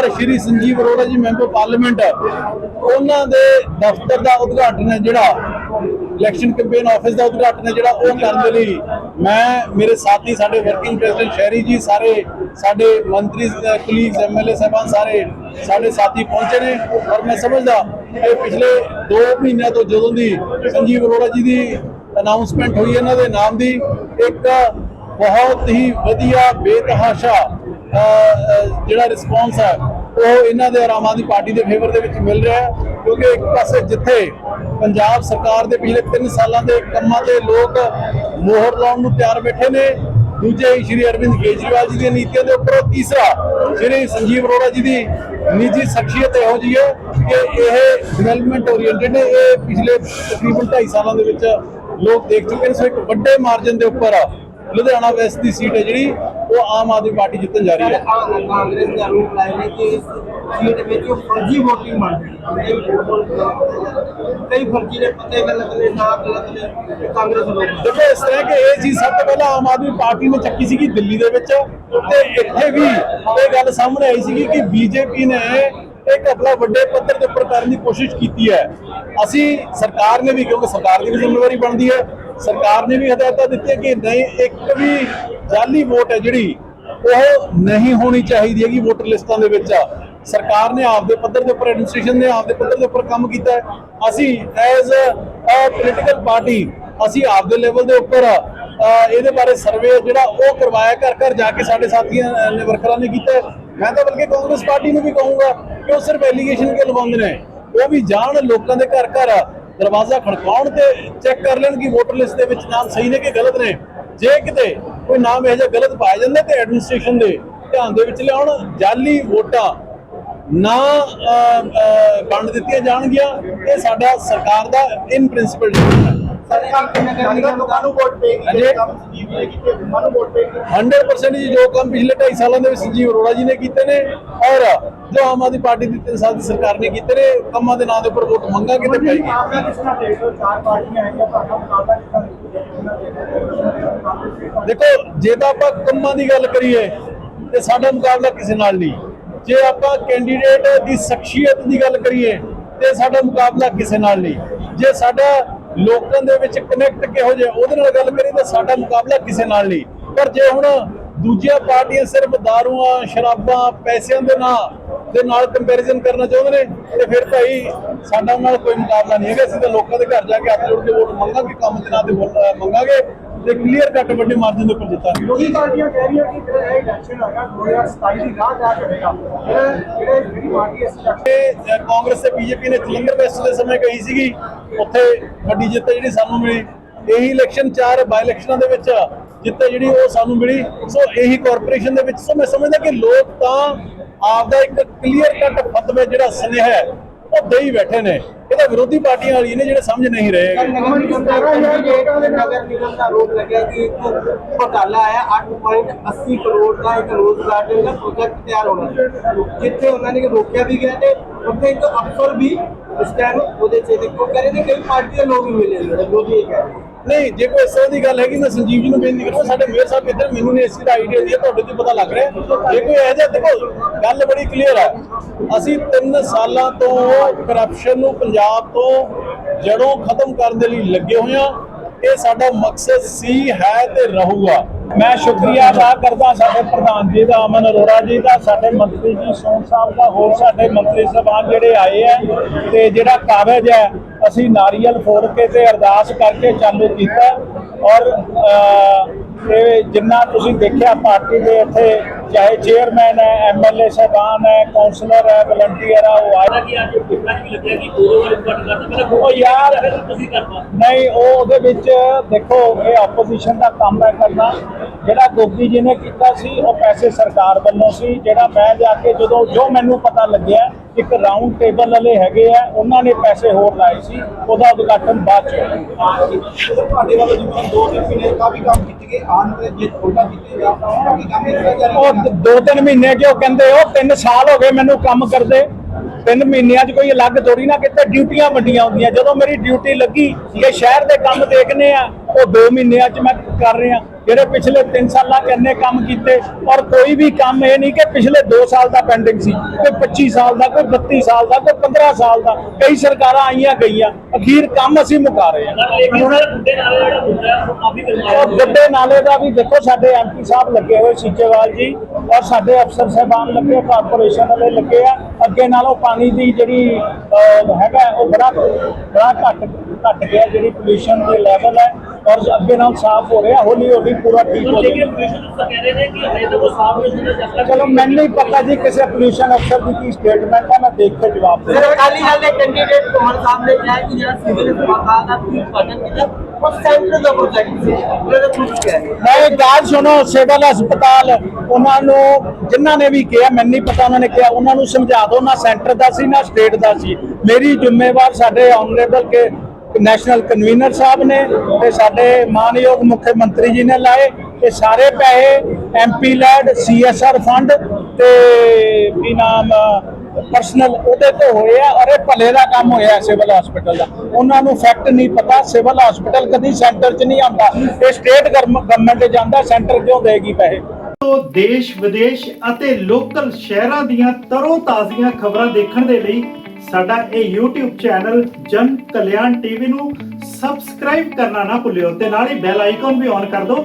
ਔਰ ਸ਼੍ਰੀ Sanjeev Arora ji member parliament, ਉਹਨਾਂ ਦੇ ਦਫ਼ਤਰ ਦਾ ਉਦਘਾਟਨ ਹੈ ਜਿਹੜਾ, ਇਲੈਕਸ਼ਨ ਕੈਂਪੇਨ ਆਫਿਸ ਦਾ ਉਦਘਾਟਨ ਹੈ ਜਿਹੜਾ, ਉਹ ਕਰਨ ਦੇ ਲਈ ਮੈਂ, ਮੇਰੇ ਸਾਥੀ, ਸਾਡੇ ਵਰਕਿੰਗ ਪ੍ਰੈਜ਼ੀਡੈਂਟ ਸ਼ਹਿਰੀ ਜੀ, ਸਾਰੇ ਸਾਡੇ ਮੰਤਰੀ ਕਲੀਗਸ ਐਮਐਲਏ ਸਾਹਿਬਾਨ ਸਾਰੇ ਸਾਡੇ ਸਾਥੀ ਪਹੁੰਚੇ ਨੇ ਔਰ ਮੈਂ ਸਮਝਦਾ ਕਿ ਪਿਛਲੇ 2 ਮਹੀਨਿਆਂ ਤੋਂ ਜਦੋਂ ਦੀ ਸੰਜੀਵ ਅਰੋੜਾ ਜੀ ਦੀ ਅਨਾਉਂਸਮੈਂਟ ਹੋਈ ਇਹਨਾਂ ਦੇ ਨਾਮ ਦੀ, ਇੱਕ ਬਹੁਤ ਹੀ ਵਧੀਆ ਬੇਤਹਾਸ਼ਾ ਜਿਹੜਾ ਰਿਸਪੌਂਸ ਹੈ ਉਹ ਇਹਨਾਂ ਦੇ ਆਮ ਆਦਮੀ ਪਾਰਟੀ ਦੇ ਫੇਵਰ ਦੇ ਵਿੱਚ ਮਿਲ ਰਿਹਾ ਹੈ, ਕਿਉਂਕਿ ਇੱਕ ਪਾਸੇ ਜਿੱਥੇ ਪੰਜਾਬ ਸਰਕਾਰ ਦੇ ਪਿਛਲੇ 3 ਸਾਲਾਂ ਦੇ ਕੰਮਾਂ ਦੇ ਲੋਕ ਮੋਹਰ ਲਾਉਣ ਨੂੰ ਤਿਆਰ ਬੈਠੇ ਨੇ, ਦੂਜੇ ਸ਼੍ਰੀ ਅਰਵਿੰਦ ਕੇਜਰੀਵਾਲ ਜੀ ਦੀਆਂ ਨੀਤੀਆਂ ਦੇ ਉੱਪਰ ਉਹ ਤੀਸਰਾ ਸ਼੍ਰੀ ਸੰਜੀਵ ਅਰੋੜਾ ਜੀ ਦੀ ਨਿੱਜੀ ਸ਼ਖਸੀਅਤ ਇਹੋ ਜਿਹੀ ਹੈ ਕਿ ਇਹ ਡਿਵੈਲਪਮੈਂਟ ਓਰੀਐਂਟਡ ਹੈ ਇਹ ਪਿਛਲੇ ਤਕਰੀਬਨ 2.5 ਸਾਲਾਂ ਦੇ ਵਿੱਚ ਲੋਕ ਦੇਖ ਚੁੱਕੇ ਨੇ। ਸੋ ਇੱਕ ਵੱਡੇ ਮਾਰਜਨ ਦੇ ਉੱਪਰ ਲੁਧਿਆਣਾ ਵੈਸਟ ਦੀ ਸੀਟ ਹੈ ਜਿਹੜੀ ਉਹ ਆਮ ਆਦਮੀ ਪਾਰਟੀ ਜਿੱਤਣ ਜਾ ਰਹੀ ਹੈ। ਕਾਂਗਰਸ ਦੇ ਆਰੋਪ ਲਾਏ ਨੇ ਕਿ ਸੀਟ ਵਿੱਚ ਫਰਜ਼ੀ ਵੋਟਿੰਗ ਮੰਨ ਰਹੀ ਹੈ ਕਈ ਫਰਜ਼ੀ ਨੇ ਪਤੇ ਗਲਤ ਨੇ ਨਾ ਗਲਤ ਨੇ ਇਹ ਕਾਂਗਰਸ ਲੋਕ ਦੇਖੋ ਇਸ ਤਰ੍ਹਾਂ ਕਿ ਇਹ ਚੀਜ਼ ਸਭ ਤੋਂ ਪਹਿਲਾਂ ਆਮ ਆਦਮੀ ਪਾਰਟੀ ਨੇ ਚੱਕੀ ਸੀਗੀ ਦਿੱਲੀ ਦੇ ਵਿੱਚ ਤੇ ਇੱਥੇ ਵੀ ਇਹ ਗੱਲ ਸਾਹਮਣੇ ਆਈ ਸੀਗੀ ਕਿ ਬੀਜੇਪੀ ਨੇ ਇੱਕ ਆਪਣਾ ਵੱਡੇ ਪੱਧਰ ਦੇ ਉੱਪਰ ਕਰਨ ਦੀ ਕੋਸ਼ਿਸ਼ ਕੀਤੀ ਹੈ। ਅਸੀਂ ਸਰਕਾਰ ਨੇ ਵੀ ਕਿਉਂਕਿ ਸਰਕਾਰ ਦੀ ਵੀ ਜ਼ਿੰਮੇਵਾਰੀ ਬਣਦੀ ਹੈ ਸਰਕਾਰ ਨੇ ਵੀ ਹਦਾਇਤਾਂ ਦਿੱਤੀਆਂ ਕਿ ਨਹੀਂ, ਇੱਕ ਵੀ ਜਾਲੀ ਵੋਟ ਹੈ ਜਿਹੜੀ, ਉਹ ਨਹੀਂ ਹੋਣੀ ਚਾਹੀਦੀ ਹੈਗੀ ਵੋਟਰ ਲਿਸਟਾਂ ਦੇ ਵਿੱਚ। ਸਰਕਾਰ ਨੇ ਆਪਦੇ ਪੱਧਰ ਦੇ ਉੱਪਰ ਐਡਮਿਨਿਸਟ੍ਰੇਸ਼ਨ ਨੇ ਆਪਦੇ ਪੱਧਰ ਦੇ ਉੱਪਰ ਕੰਮ ਕੀਤਾ ਹੈ। ਅਸੀਂ ਐਜ਼ ਅ ਪੋਲੀਟੀਕਲ ਪਾਰਟੀ ਅਸੀਂ ਆਪਦੇ ਲੈਵਲ ਦੇ ਉੱਪਰ ਇਹਦੇ ਬਾਰੇ ਸਰਵੇ ਜਿਹੜਾ ਉਹ ਕਰਵਾਇਆ, ਘਰ ਘਰ ਜਾ ਕੇ ਸਾਡੇ ਸਾਥੀਆਂ ਨੇ ਵਰਕਰਾਂ ਨੇ ਕੀਤਾ ਮੈਂ ਤਾਂ ਬਲਕਿ ਕਾਂਗਰਸ ਪਾਰਟੀ ਨੂੰ ਵੀ ਕਹੂੰਗਾ ਕਿ ਉਹ ਸਿਰਫ ਐਲੀਗੇਸ਼ਨ ਕੇ ਲਵਾਉਂਦੇ ਨੇ। ਉਹ ਵੀ ਜਾਣ ਲੋਕਾਂ ਦੇ ਘਰ ਘਰ ਦਰਵਾਜ਼ਾ ਖੜਕਾਉਣ ਤੇ ਚੈੱਕ ਕਰ ਲੈਣ ਕਿ ਵੋਟਰ ਲਿਸਟ ਦੇ ਵਿੱਚ ਨਾਮ ਸਹੀ ਨੇ ਕਿ ਗਲਤ ਨੇ। ਜੇ ਕਿਤੇ ਕੋਈ ਨਾਮ ਇਹੋ ਜਿਹਾ ਗਲਤ ਪਾਇਆ ਜਾਂਦਾ ਤੇ ਐਡਮਿਨਿਸਟ੍ਰੇਸ਼ਨ ਦੇ ਧਿਆਨ ਦੇ ਵਿੱਚ ਲਿਆਉਣ, ਜਾਲੀ ਵੋਟਾਂ ਨਾ ਵੰਡ ਦਿੱਤੀਆਂ ਜਾਣਗੀਆਂ। ਇਹ ਸਾਡਾ ਸਰਕਾਰ ਦਾ ਇਨ ਪ੍ਰਿੰਸੀਪਲ ਹੈ। ਸਰਕਾਰ ਕਿੰਨਾ ਕਰਦੀ ਹੈ ਲੋਕਾਂ ਨੂੰ ਵੋਟ ਪੇਗੀ ਹਾਂਜੀ। ਜਿਹੜੇ ਕੰਮ ਸੰਜੀਵ ਨੇ ਕੀਤੇ ਉਹਨਾਂ ਨੂੰ ਵੋਟ ਪੇਗੀ 100% ਜੀ ਜੋ ਕੰਮ ਪਿਛਲੇ 2.5 ਸਾਲਾਂ ਦੇ ਵਿੱਚ ਸੰਜੀਵ ਅਰੋੜਾ ਜੀ ਨੇ ਕੀਤੇ ਨੇ ਔਰ ਜੋ ਆਮ ਆਦਮੀ ਪਾਰਟੀ ਦੀ 3 ਸਾਲ ਦੀ ਸਰਕਾਰ ਨੇ ਕੀਤੇ ਨੇ ਕੰਮਾਂ ਦੇ ਨਾਂ ਦੇ ਉੱਪਰ ਵੋਟ ਮੰਗਾਂਗੇ ਤੇ ਪਾਏਗੀ। ਆਪਣਾ ਕਿਸ ਤਰ੍ਹਾਂ ਦੇਖ ਲਓ ਚਾਰ ਪਾਰਟੀਆਂ ਹੈਗੀਆਂ ਤੁਹਾਡਾ ਮੁਕਾਬਲਾ ਕਿਸ ਤਰ੍ਹਾਂ ਦੇਖੋ ਜੇ ਤਾਂ ਆਪਾਂ ਕੰਮਾਂ ਦੀ ਗੱਲ ਕਰੀਏ ਤੇ ਸਾਡਾ ਮੁਕਾਬਲਾ ਕਿਸੇ ਨਾਲ ਨਹੀਂ। ਜੇ ਆਪਾਂ ਕੈਂਡੀਡੇਟ ਦੀ ਸ਼ਖਸੀਅਤ ਦੀ ਗੱਲ ਕਰੀਏ, ਤੇ ਸਾਡਾ ਮੁਕਾਬਲਾ ਕਿਸੇ ਨਾਲ ਨਹੀਂ। ਜੇ ਸਾਡਾ ਲੋਕਾਂ ਦੇ ਵਿੱਚ ਕਨੈਕਟ ਕਿਹੋ ਜਿਹਾ, ਉਹਦੇ ਨਾਲ ਗੱਲ ਕਰੀਏ ਤਾਂ ਸਾਡਾ ਮੁਕਾਬਲਾ ਕਿਸੇ ਨਾਲ ਨਹੀਂ। ਪਰ ਜੇ ਹੁਣ ਦੂਜੀਆਂ ਪਾਰਟੀਆਂ ਸਿਰਫ ਦਾਰੂਆਂ, ਸ਼ਰਾਬਾਂ, ਪੈਸਿਆਂ ਦੇ ਨਾਂ ਦੇ ਨਾਲ ਕੰਪੈਰੀਜ਼ਨ ਕਰਨਾ ਚਾਹੁੰਦੇ ਨੇ, ਤੇ ਫਿਰ ਭਾਈ ਸਾਡਾ ਨਾਲ ਕੋਈ ਮੁਕਾਬਲਾ ਨਹੀਂ ਹੈਗਾ। ਅਸੀਂ ਤਾਂ ਲੋਕਾਂ ਦੇ ਘਰ ਜਾ ਕੇ ਹੱਥ ਜੋੜ ਕੇ ਵੋਟ ਮੰਗਾਂਗੇ, ਕੰਮ ਦੇ ਨਾਂ ਤੇ ਮੰਗਾਂਗੇ। ਤੇ ਕਲੀਅਰ ਕੱਟ ਵੱਡੇ ਮਾਰਜਨ ਦੇ ਉੱਪਰ ਜਿੱਤਾਂਗੇ ਵਿਰੋਧੀ ਪਾਰਟੀਆਂ ਕਹਿ ਰਹੀਆਂ ਕਿ ਜਿਹੜਾ ਇਹ ਇਲੈਕਸ਼ਨ ਹੈਗਾ 2027 ਦੀ ਰਾਹ ਜਾ ਕਰੇਗਾ ਜਿਹੜੇ ਜਿਹੜੇ ਪਾਰਟੀ ਇਸ ਅਹ, ਕਾਂਗਰਸ ਤੇ ਬੀਜੇਪੀ ਨੇ ਜਲੰਧਰ ਵੈਸਟ ਦੇ ਸਮੇਂ ਕਹੀ ਸੀਗੀ ਉੱਥੇ ਵੱਡੀ ਜਿੱਤ ਜਿਹੜੀ ਸਾਨੂੰ ਮਿਲੀ। ਇਹੀ ਇਲੈਕਸ਼ਨ ਚਾਰ ਬਾਈ ਇਲੈਕਸ਼ਨਾਂ ਦੇ ਵਿੱਚ ਜਿੱਤ ਜਿਹੜੀ ਉਹ ਸਾਨੂੰ ਮਿਲੀ। ਸੋ ਇਹੀ ਕਾਰਪੋਰੇਸ਼ਨ ਦੇ ਵਿੱਚ ਸੋ ਮੈਂ ਸਮਝਦਾ ਕਿ ਲੋਕ ਤਾਂ ਆਪਦਾ ਇੱਕ ਕਲੀਅਰ ਕੱਟ ਫਤਵੇ ਜਿਹੜਾ ਸੁਨੇਹਾ ਹੈ ਉਹ ਦੇ ਹੀ ਬੈਠੇ ਨੇ। ਤਾਂ ਵਿਰੋਧੀ ਪਾਰਟੀਆਂ ਵਾਲੀ ਨੇ ਜਿਹੜੇ ਸਮਝ ਨਹੀਂ ਰਹੇ ਨਗਰ ਨਿਗਮ ਦਾ ਨਗਰ ਨਿਗਮ ਦਾ ਆਰੋਪ ਲੱਗਿਆ ਕਿ ਇੱਕ ਘੋਟਾਲਾ ਆਇਆ 8.80 ਕਰੋੜ ਦਾ ਇੱਕ ਰੋਜ਼ ਗਾਰਡਨ ਦਾ ਪ੍ਰੋਜੈਕਟ ਤਿਆਰ ਹੋਣਾ ਜਿੱਥੇ ਉਹਨਾਂ ਨੇ ਰੋਕਿਆ ਵੀ ਗਿਆ ਤੇ ਉੱਥੇ ਇੱਕ ਅਫਸਰ ਵੀ ਉਸ ਟਾਈਮ ਉਹਦੇ ਚ ਦੇਖੋ ਕਹ ਰਹੇ ਕਈ ਪਾਰਟੀ ਦੇ ਲੋਕ ਵੀ ਮਿਲੇ ਵਿਰੋਧੀ ਇਹ ਕਹਿ ਰਹੇ ਨਹੀਂ, ਜੇ ਕੋਈ ਇਸ ਤਰ੍ਹਾਂ ਦੀ ਗੱਲ ਹੈਗੀ, ਮੈਂ ਸੰਜੀਵ ਜੀ ਨੂੰ ਬੇਨਤੀ ਕਰੂੰਗਾ, ਸਾਡੇ ਮੇਅਰ ਸਾਹਿਬ ਇੱਧਰ ਮੈਨੂੰ ਨਹੀਂ ਇਸ ਚੀਜ਼ ਦਾ ਆਈਡੀਆ ਨਹੀਂ ਹੈ ਤੁਹਾਡੇ ਤੋਂ ਪਤਾ ਲੱਗ ਰਿਹਾ ਜੇ ਕੋਈ ਇਹ ਜਿਹਾ, ਦੇਖੋ, ਗੱਲ ਬੜੀ ਕਲੀਅਰ ਹੈ। ਅਸੀਂ 3 ਸਾਲਾਂ ਤੋਂ ਕਰਪਸ਼ਨ ਨੂੰ ਪੰਜਾਬ ਤੋਂ ਜੜੋਂ ਖਤਮ ਕਰਨ ਦੇ ਲਈ ਲੱਗੇ ਹੋਏ ਹਾਂ। ਇਹ ਸਾਡਾ ਮਕਸਦ ਸੀ, ਹੈ ਤੇ ਰਹੂਗਾ। ਮੈਂ ਸ਼ੁਕਰੀਆ ਅਦਾ ਕਰਦਾ ਸਾਡੇ ਪ੍ਰਧਾਨ ਜੀ ਦਾ, ਅਮਨ ਅਰੋੜਾ ਜੀ ਦਾ, ਸਾਡੇ ਮੰਤਰੀ ਜੀ ਸੋਨ ਸਾਹਿਬ ਦਾ, ਹੋਰ ਸਾਡੇ ਮੰਤਰੀ ਸਾਹਿਬਾਨ ਜਿਹੜੇ ਆਏ ਆ ਤੇ ਜਿਹੜਾ ਕਾਗਜ਼ ਹੈ, ਅਸੀਂ ਨਾਰੀਅਲ ਫੋੜ ਕੇ ਤੇ ਅਰਦਾਸ ਕਰਕੇ ਚਾਲੂ ਕੀਤਾ ਔਰ ਇਹ ਜਿੰਨਾ ਤੁਸੀਂ ਦੇਖਿਆ ਪਾਰਟੀ ਦੇ ਇੱਥੇ ਚਾਹੇ ਚੇਅਰਮੈਨ ਹੈ ਐਮਐਲਏ ਸਾਹਿਬਾਨ ਹੈ ਕਾਉਂਸਲਰ ਹੈ ਵਲੰਟੀਅਰ ਹੈ ਉਹ ਆਏ ਕਿ ਅੱਜ 'ਚ ਵੀ ਲੱਗਿਆ ਕਿ ਦੋ ਵਾਰੀ ਉਦਘਾਟਨ ਕਰਤਾ ਪਹਿਲਾਂ ਉਹ ਯਾਰ ਤੁਸੀਂ ਕਰਤਾ ਨਹੀਂ ਉਹ ਉਹਦੇ ਵਿੱਚ ਦੇਖੋ ਇਹ ਆਪੋਜੀਸ਼ਨ ਦਾ ਕੰਮ ਹੈ ਕਰਨਾ। ਜਿਹੜਾ ਗੋਗੀ ਜੀ ਨੇ ਕੀਤਾ ਸੀ ਉਹ ਪੈਸੇ ਸਰਕਾਰ ਵੱਲੋਂ ਸੀ। ਜਿਹੜਾ ਮੈਂ ਜਾ ਕੇ ਜਦੋਂ ਜੋ ਮੈਨੂੰ ਪਤਾ ਲੱਗਿਆ ਇੱਕ ਰਾਉਂਡ ਟੇਬਲ ਵਾਲੇ ਹੈਗੇ ਆ ਉਹਨਾਂ ਨੇ ਪੈਸੇ ਹੋਰ ਲਾਏ ਸੀ ਉਹਦਾ ਉਦਘਾਟਨ ਬਾਅਦ ਚ ਹੋਇਆ। ਤੁਹਾਡੇ ਵੱਲੋਂ ਜਿਵੇਂ ਦੋ ਤਿੰਨ ਮਹੀਨੇ ਕਾਫੀ ਕੰਮ ਕੀਤੇ ਗਏ ਆਉਣ ਵਾਲੇ ਜੇ ਥੋੜਾ ਕੀਤੇ ਜਾ ਬਾਕੀ ਕੰਮ ਇਸ ਤਰ੍ਹਾਂ ਜਾਰੀ ਉਹ ਦ- ਦੋ ਤਿੰਨ ਮਹੀਨੇ ਕਿਉਂ ਕਹਿੰਦੇ ਉਹ ਤਿੰਨ ਸਾਲ ਹੋ ਗਏ ਮੈਨੂੰ ਕੰਮ ਕਰਦੇ। ਤਿੰਨ ਮਹੀਨਿਆਂ 'ਚ ਕੋਈ ਅਲੱਗ ਥੋੜੀ ਨਾ ਕਿਤੇ ਡਿਊਟੀਆਂ ਵੱਡੀਆਂ ਹੁੰਦੀਆਂ। ਜਦੋਂ ਮੇਰੀ ਡਿਊਟੀ ਲੱਗੀ ਕਿ ਸ਼ਹਿਰ ਦੇ ਕੰਮ ਦੇਖਨੇ ਆ ਉਹ ਦੋ ਮਹੀਨਿਆਂ 'ਚ ਮੈਂ ਕਰ ਰਿਹਾ। ਜਿਹੜੇ ਪਿਛਲੇ 3 ਸਾਲਾਂ 'ਚ ਇੰਨੇ ਕੰਮ ਕੀਤੇ ਔਰ ਕੋਈ ਵੀ ਕੰਮ ਇਹ ਨਹੀਂ ਕਿ ਪਿਛਲੇ 2 ਸਾਲ ਦਾ ਪੈਂਡਿੰਗ ਸੀ ਕੋਈ 25 ਸਾਲ ਦਾ ਕੋਈ 32 ਸਾਲ ਦਾ ਕੋਈ 15 ਸਾਲ ਦਾ। ਕਈ ਸਰਕਾਰਾਂ ਆਈਆਂ ਗਈਆਂ। ਅਖੀਰ ਕੰਮ ਅਸੀਂ ਮੁਕਾ ਰਹੇ ਹਾਂ। ਔਰ ਵੱਡੇ ਨਾਲੇ ਦਾ ਵੀ ਦੇਖੋ ਸਾਡੇ ਐਮਪੀ ਸਾਹਿਬ ਲੱਗੇ ਹੋਏ ਸੀਚੇਵਾਲ ਜੀ ਔਰ ਸਾਡੇ ਅਫਸਰ ਸਾਹਿਬਾਨ ਲੱਗੇ ਕਾਰਪੋਰੇਸ਼ਨ ਵਾਲੇ ਲੱਗੇ ਆ। ਅੱਗੇ ਨਾਲੋਂ ਪਾਣੀ ਦੀ ਜਿਹੜੀ ਹੈਗਾ ਉਹ ਬੜਾ ਬੜਾ ਘੱਟ ਘੱਟ ਗਿਆ ਜਿਹੜੀ ਪੋਲੂਸ਼ਨ ਦੇ ਲੈਵਲ ਹੈ। ਔਰ ਅੱਗੇ ਨਾਲ ਸਾਫ਼ ਹੋ ਰਿਹਾ ਹੌਲੀ ਹੌਲੀ ਪੂਰਾ ਠੀਕ ਹੋ ਰਹੇ। ਨੇ ਕਿ ਹਜੇ ਤੱਕ ਉਹ ਸਾਫ਼ ਨਹੀਂ ਹੁੰਦਾ ਜਦ ਤੱਕ ਚਲੋ ਮੈਨੂੰ ਨਹੀਂ ਪਤਾ ਜੀ ਕਿਸੇ ਪੋਲੂਸ਼ਨ ਅਫਸਰ ਦੀ ਕੀ ਸਟੇਟਮੈਂਟ ਹੈ ਮੈਂ ਦੇਖ ਕੇ ਜਵਾਬ ਦੇ ਅਕਾਲੀ ਦਲ ਦੇ ਕੈਂਡੀਡੇਟ ਕੁਮਾਰ ਸਾਹਿਬ ਨੇ ਕਿਹਾ ਕਿ ਜਿਹੜਾ ਸਿਵਲ ਹਸਪਤਾਲ ਦਾ ਉਦਘਾਟਨ ਕੀਤਾ ਸੀ। ਮੈਂ ਗੱਲ ਸੁਣੋ ਸਿਵਲ ਹਸਪਤਾਲ, ਉਹਨਾਂ ਨੂੰ ਜਿਨ੍ਹਾਂ ਨੇ ਵੀ ਕਿਹਾ, ਮੈਨੂੰ ਨਹੀਂ ਪਤਾ ਉਹਨਾਂ ਨੇ ਕਿਹਾ, ਉਹਨਾਂ ਨੂੰ ਸਮਝਾ ਦਿਓ, ਨਾ ਸੈਂਟਰ ਦਾ ਸੀ, ਨਾ ਸਟੇਟ ਦਾ ਸੀ। ਮੇਰੀ ਜ਼ਿੰਮੇਵਾਰ ਸਾਡੇ ਆਨਰੇਬਲ ਕੇ ਨੈਸ਼ਨਲ ਕਨਵੀਨਰ ਸਾਹਿਬ ਨੇ ਤੇ ਸਾਡੇ ਮਾਨਯੋਗ ਮੁੱਖ ਮੰਤਰੀ ਜੀ ਨੇ ਲਾਏ। ਇਹ ਸਾਰੇ ਪੈਸੇ ਐਮਪੀ ਲੈਡ ਸੀਐਸਆਰ ਫੰਡ ਤੇ ਕੀ ਨਾਮ ਪਰਸਨਲ ਉਹਦੇ ਤੋਂ ਹੋਏ ਆ ਔਰ ਭਲੇ ਦਾ ਕੰਮ ਹੋਇਆ ਸਿਵਲ ਹਸਪੀਟਲ ਦਾ। ਉਹਨਾਂ ਨੂੰ ਫੈਕਟ ਨਹੀਂ ਪਤਾ ਸਿਵਲ ਹਸਪੀਟਲ ਕਦੀ ਸੈਂਟਰ 'ਚ ਨਹੀਂ ਆਉਂਦਾ। ਇਹ ਸਟੇਟ ਗਵਰਨਮੈਂਟ ਜਾਂਦਾ ਸੈਂਟਰ ਕਿਉਂ ਦੇਗੀ ਪੈਸੇ? ਤੋਂ ਦੇਸ਼, ਵਿਦੇਸ਼ ਅਤੇ ਲੋਕਲ ਸ਼ਹਿਰਾਂ ਦੀਆਂ ਤਰੋ ਤਾਜ਼ੀਆਂ ਖਬਰਾਂ ਦੇਖਣ ਦੇ ਲਈ ਸਾਡਾ ਇਹ YouTube ਚੈਨਲ ਜਨ ਕਲਿਆਣ ਟੀਵੀ ਨੂੰ ਸਬਸਕ੍ਰਾਈਬ ਕਰਨਾ ਨਾ ਭੁੱਲਿਓ ਤੇ ਨਾਲ ਹੀ ਬੈਲ ਆਈਕਨ ਵੀ ਔਨ ਕਰ ਦਿਓ।